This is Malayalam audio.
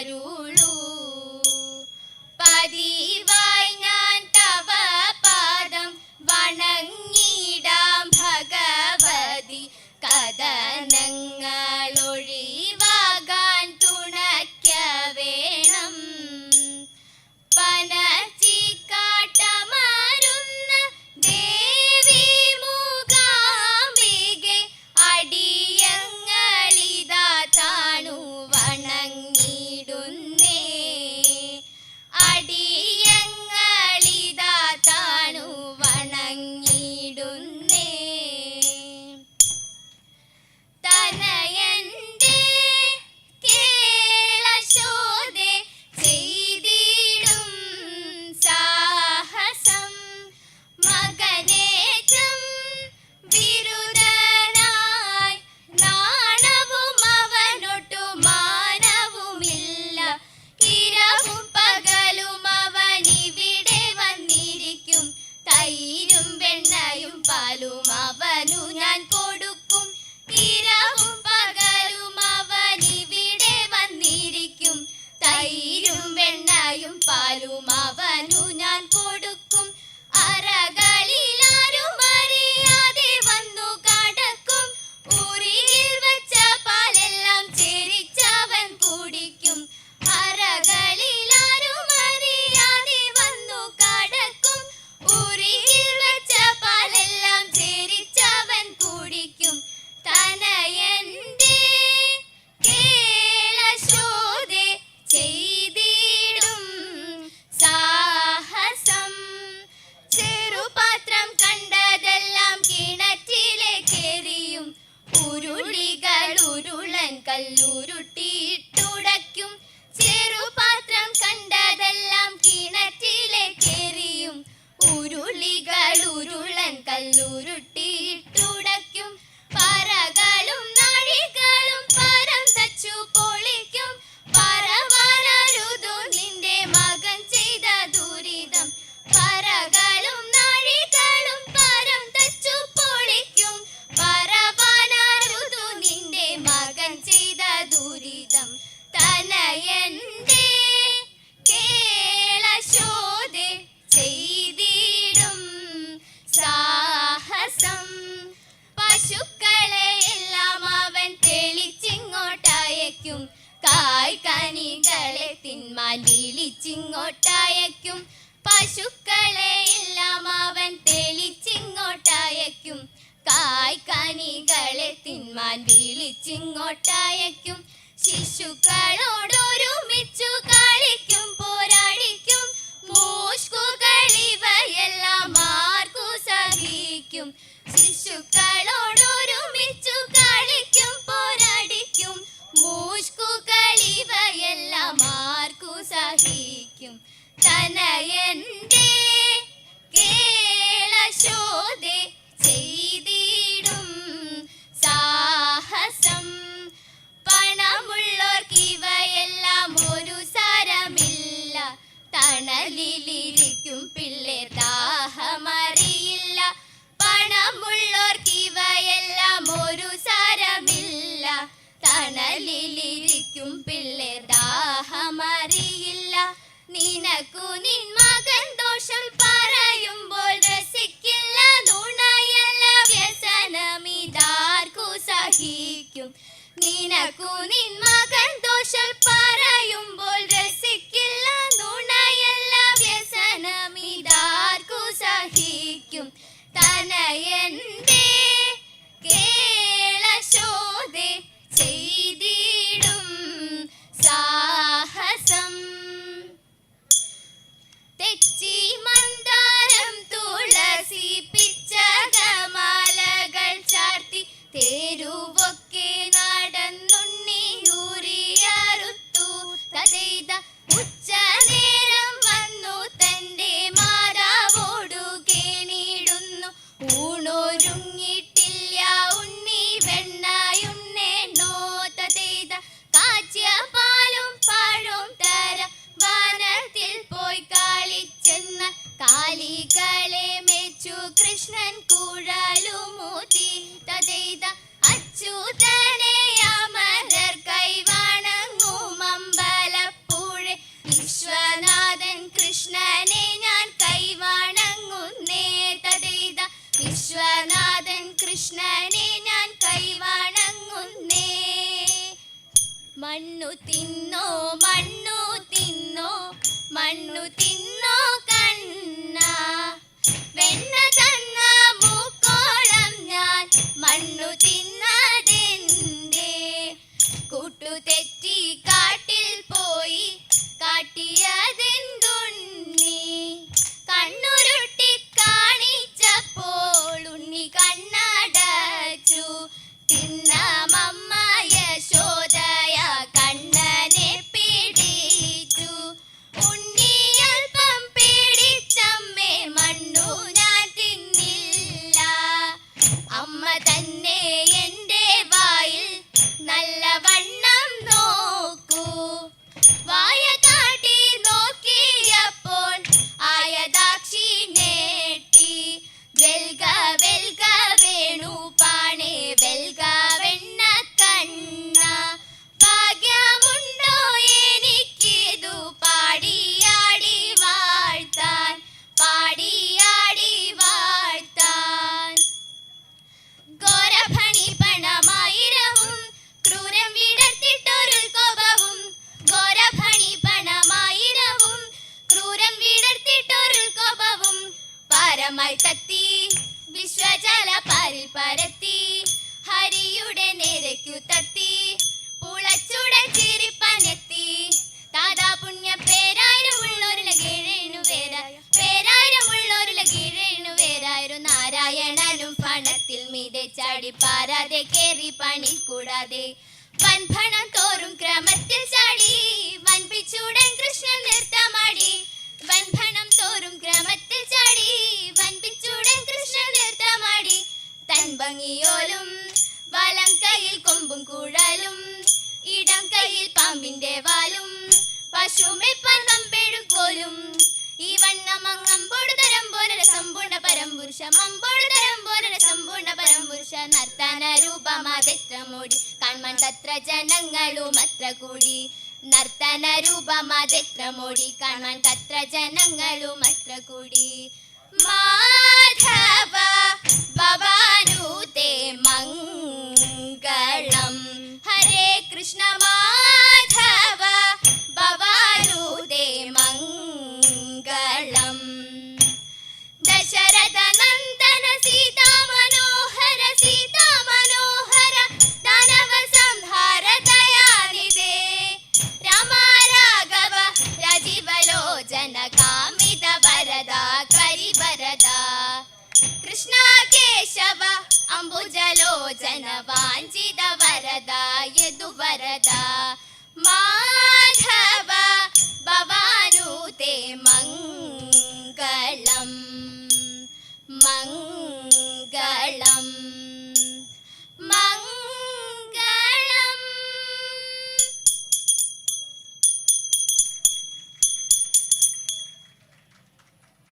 baju You. ഉരുളികൾ ഉരുളൻ കല്ലുരുട്ടിയിട്ടുടയ്ക്കും ചെറുപാത്രം കണ്ടതെല്ലാം കിണറ്റിലെ കേറിയും. ഉരുളികൾ ഉരുളൻ കല്ലുരുട്ടി മലിളിച്ചിങ്ങോട്ടയക്കും. പശുക്കളെ എല്ലാം അവൻ തെളിച്ചിങ്ങോട്ടയക്കും. കായ്ക്കനികളെ തിന്മാൻ വിളിച്ചിങ്ങോട്ടയക്കും ശിശുക്കളോടൊരുമിച്ചു കളിക്കും. മണലിലിരിക്കും പിള്ളേ ദാഹമറിയില്ല. നിനക്കു നിൻ മകൻ ദോഷം പറയുമ്പോൾ രസിക്കില്ല നുണയല്ല വ്യസനമിതാർക്കു സഹിക്കും. നിനക്കു നിൻ മകൻ മണ്ണു തിന്നോ മണ്ണു തിന്നോ മണ്ണു തിന്നോ. പാരാതെ കേറി പണി കൂടാതെ വൻഭണം തോറും ക്രമത്തിൽ ചാടി വൻപിച്ചൂടൻ കൃഷ്ണൻ നിർത്തമാടി ശമമ്പോളതരമ്പോരന സമ്പൂർണ നർത്തന രൂപമതെത്ര മോടി കാണാൻ തത്ര ജനങ്ങളും അത്ര കൂടി. മാധവ ഭവാനൂതേ മംഗളം. ഹരേ കൃഷ്ണ